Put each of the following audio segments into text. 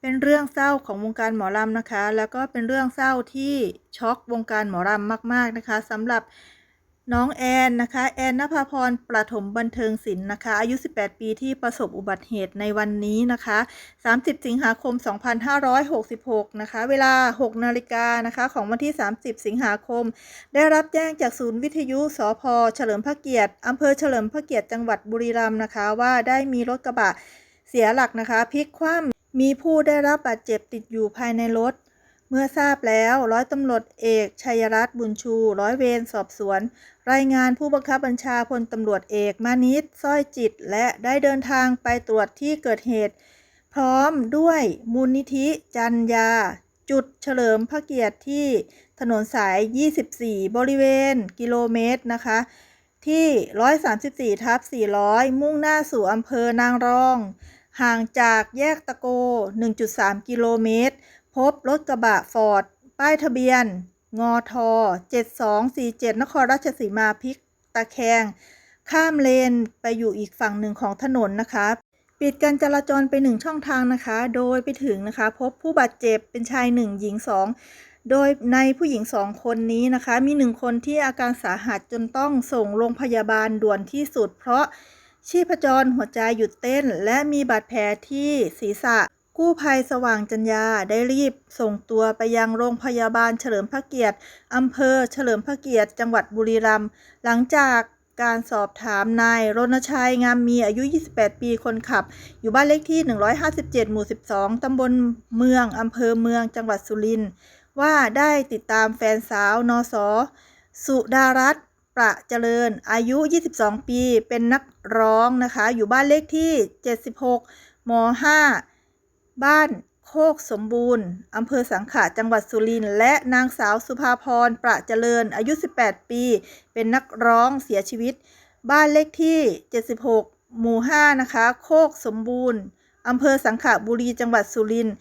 เป็นเรื่องเศร้าของวงการหมอลำนะคะ แล้วก็เป็นเรื่องเศร้าที่ช็อกวงการหมอลำมาก ๆนะคะสำหรับน้องแอนนะคะแอนนภาพรประถมบันเทิงศิลป์นะคะอายุ 18 ปีที่ประสบอุบัติเหตุในวันนี้นะคะ 30 สิงหาคม 2566 นะคะ เวลา 6 นาฬิกานะคะของวันที่ 30 สิงหาคม ได้รับแจ้งจากศูนย์วิทยุสพเฉลิมพระเกียรติอำเภอเฉลิมพระเกียรติจังหวัดบุรีรัมย์นะคะ ว่าได้มีรถกระบะเสียหลักนะคะพลิกคว่ำ มีผู้ได้รับบาดเจ็บติดอยู่ภายในรถ เมื่อทราบแล้วร้อยตำรวจเอกชัยรัตน์บุญชู ร้อยเวรสอบสวน รายงานผู้บังคับบัญชาพลตำรวจเอกมานิตสร้อยจิต และได้เดินทางไปตรวจที่เกิดเหตุ พร้อมด้วยมูลนิธิจันยา จุดเฉลิมพระเกียรติที่ถนนสาย 24 บริเวณ กิโลเมตรนะคะที่ 134ทับ400 มุ่งหน้าสู่อำเภอนางรอง ห่างจากแยกตะโก 1.3 กิโลเมตร พบรถกระบะฟอร์ด ป้ายทะเบียน งอท7247 นครราชสีมาพลิกตะแคง ข้ามเลนไปอยู่อีกฝั่งหนึ่งของถนนนะคะ ปิดการจราจรไปหนึ่งช่องทางนะคะ โดยไปถึงนะคะ พบผู้บาดเจ็บเป็นชายหนึ่งหญิงสองโดยในผู้หญิงสองคนนี้นะคะ มีหนึ่งคนที่อาการสาหัสจนต้องส่งโรงพยาบาลด่วนที่สุด เพราะ ชีพจรหัวใจหยุดเต้น และมีบาดแผลที่ศีรษะ กู้ภัยสว่างจัญญาได้รีบส่งตัวไปยังโรงพยาบาลเฉลิมพระเกียรติอำเภอเฉลิมพระเกียรติจังหวัดบุรีรัมย์หลังจากการสอบถามนายรณชัยงามมีอายุ 28 ปีคนขับ อยู่บ้านเลขที่ 157 หมู่ 12 ตำบลเมือง อำเภอเมือง จังหวัดสุรินทร์ ว่าได้ติดตามแฟนสาวนสสุดารัตน์ ประเจริญ อายุ 22 ปี เป็นนักร้องนะคะ อยู่บ้านเลขที่ 76หม5บ้านโคกสมบูรณ์อำเภอสังขะจังหวัดสุรินทร์และนางสาวสุภาพรประเจริญ อายุ 18 ปี เป็นนักร้องเสียชีวิต บ้านเลขที่ 76 หมู่ 5 นะคะ โคกสมบูรณ์อำเภอสังขะบุรีจังหวัดสุรินทร์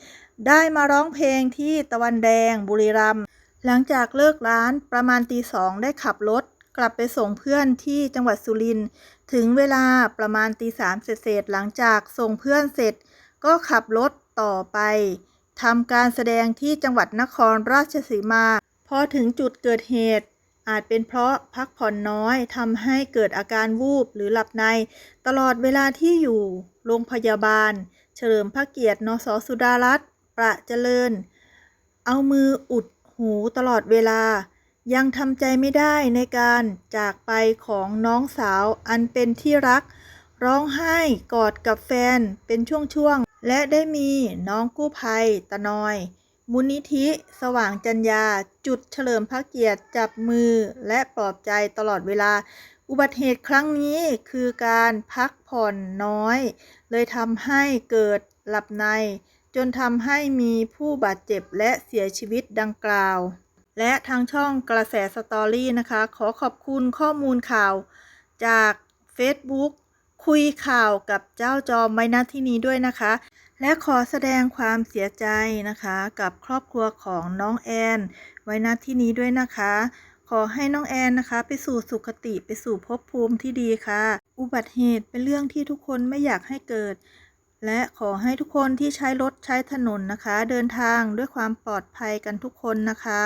ได้มาร้องเพลงที่ตะวันแดงบุรีรัมย์หลังจากเลิกร้านประมาณตีสองได้ขับรถ กลับไปส่งเพื่อนที่จังหวัดสุรินทร์ถึงเวลาประมาณตีสามเสร็จๆหลังจากส่งเพื่อนเสร็จ ก็ขับรถต่อไปทำการแสดงที่จังหวัดนครราชสีมา พอถึงจุดเกิดเหตุ อาจเป็นเพราะพักผ่อนน้อยทำให้เกิดอาการวูบหรือหลับใน ตลอดเวลาที่อยู่โรงพยาบาล เฉลิมพระเกียรตินสสุดารัตน์ประเจริญ เอามืออุดหูตลอดเวลา ยังทำใจไม่ได้ในการจากไปของน้องสาวอันเป็นที่รัก ร้องไห้กอดกับแฟนเป็นช่วงๆ และได้มีน้องกู้ภัยตะนอย มูลนิธิสว่างจัญญาจุดเฉลิมพระเกียรติจับมือและปลอบใจตลอดเวลา อุบัติเหตุครั้งนี้คือการพักผ่อนน้อย เลยทำให้เกิดหลับใน จนทำให้มีผู้บาดเจ็บและเสียชีวิตดังกล่าว และทางช่องกระแสสตอรี่นะคะ ขอขอบคุณข้อมูลข่าวจาก Facebook คุยข่าวกับเจ้าจอมไว้ณที่นี้ด้วยนะคะ และขอแสดงความเสียใจนะคะ กับครอบครัวของน้องแอน ไว้ณที่นี้ด้วยนะคะ ขอให้น้องแอนนะคะ ไปสู่สุคติไปสู่ภพภูมิที่ดีค่ะ อุบัติเหตุเป็นเรื่องที่ทุกคนไม่อยากให้เกิด และขอให้ทุกคนที่ใช้รถใช้ถนนนะคะ เดินทางด้วยความปลอดภัยกันทุกคนนะคะ